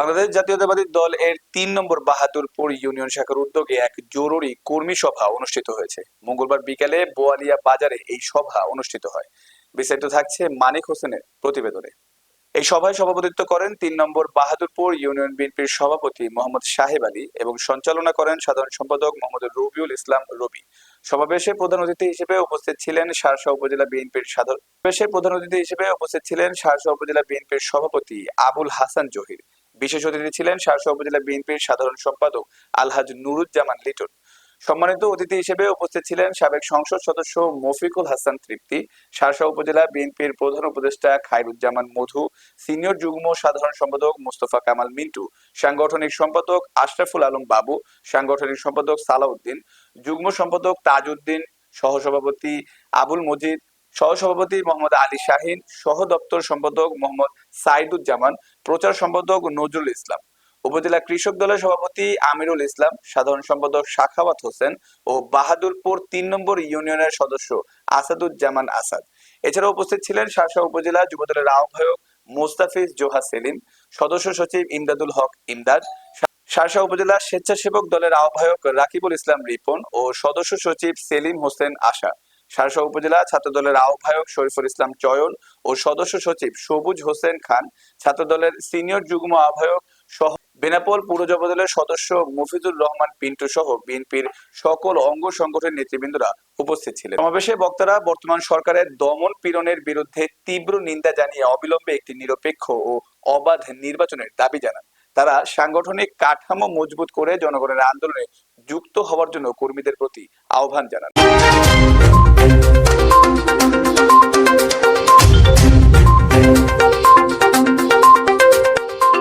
বাংলাদেশ জাতীয়তাবাদী দল এর তিন নম্বর বাহাদুরপুর ইউনিয়ন শাখার উদ্যোগে এক জরুরি কর্মী সভা অনুষ্ঠিত হয়েছে। মঙ্গলবার বিকালে বোয়ালিয়া বাজারে এই সভা অনুষ্ঠিত হয়। বিস্তারিত থাকছে মানিক হোসেনের প্রতিবেদনে। এই সভায় সভাপতিত্ব করেন তিন নম্বর বাহাদুরপুর ইউনিয়ন বিএনপির সভাপতি মোহাম্মদ সাহেব আলী এবং সঞ্চালনা করেন সাধারণ সম্পাদক মোহাম্মদ রবিউল ইসলাম রবি। সমাবেশে প্রধান অতিথি হিসেবে উপস্থিত ছিলেন সারসা উপজেলা বিএনপির সাধারণ সমাবেশে প্রধান অতিথি হিসেবে উপস্থিত ছিলেন সারসা উপজেলা বিএনপির সভাপতি আবুল হাসান জহির। বিশেষ অতিথি ছিলেন সারসা উপজেলা বিএনপির সাধারণ সম্পাদক আলহাজ নুরুজ্জামান লিটন। সম্মানিত অতিথি হিসেবে উপস্থিত ছিলেন সাবেক সংসদ সদস্য মফিকুল হাসান তৃপ্তি সারসা উপজেলা বিএনপির প্রধান উপদেষ্টা খায়রুজ্জামান মধু, সিনিয়র যুগ্ম সাধারণ সম্পাদক মোস্তফা কামাল মিন্টু, সাংগঠনিক সম্পাদক আশরাফুল আলম বাবু, সাংগঠনিক সম্পাদক সালাউদ্দিন, যুগ্ম সম্পাদক তাজউদ্দিন, সহসভাপতি আবুল মজিদ সহসভাপতি মোহাম্মদ আলী শাহিন, সহ দপ্তর সম্পাদক মোহাম্মদ সাইদুজ্জামান, প্রচার সম্পাদক নজরুল ইসলাম। উপজেলা কৃষক দলের সভাপতি আমিরুল ইসলাম, সাধারণ সম্পাদক শাখাওয়াত হোসেন ও বাহাদুরপুর তিন নম্বর ইউনিয়নের সদস্য আসাদুজ্জামান আসাদ। এছাড়া উপস্থিত ছিলেন শাসা উপজেলা যুবদলের আহ্বায়ক মোস্তাফিজ জোহা সেলিম, সদস্য সচিব ইমদাদুল হক ইমদাদ শারশা উপজেলা স্বেচ্ছাসেবক দলের আহ্বায়ক রাকিবুল ইসলাম রিপন ও সদস্য সচিব সেলিম হোসেন আশা। শারশা উপজেলা ছাত্র দলের আহ্বায়ক শরীফুল ইসলাম চয়ন ও সদস্য সচিব সবুজ হোসেন খান ছাত্র দলের সিনিয়র যুগ্ম আহ্বায়ক সহ বেনাপোল পুর যুবদলের সদস্য মফিজুর রহমান পিন্টু সহ বিএনপির সকল অঙ্গ সংগঠনের নেতৃবৃন্দরা উপস্থিত ছিলেন। সমাবেশে বক্তারা বর্তমান সরকারের দমন পীড়নের বিরুদ্ধে তীব্র নিন্দা জানিয়ে অবিলম্বে একটি নিরপেক্ষ ও অবাধ নির্বাচনের দাবি জানান। তারা সাংগঠনিক কাঠামো মজবুত করে জনগণের আন্দোলনে যুক্ত হওয়ার জন্য কর্মীদের প্রতি আহ্বান জানান।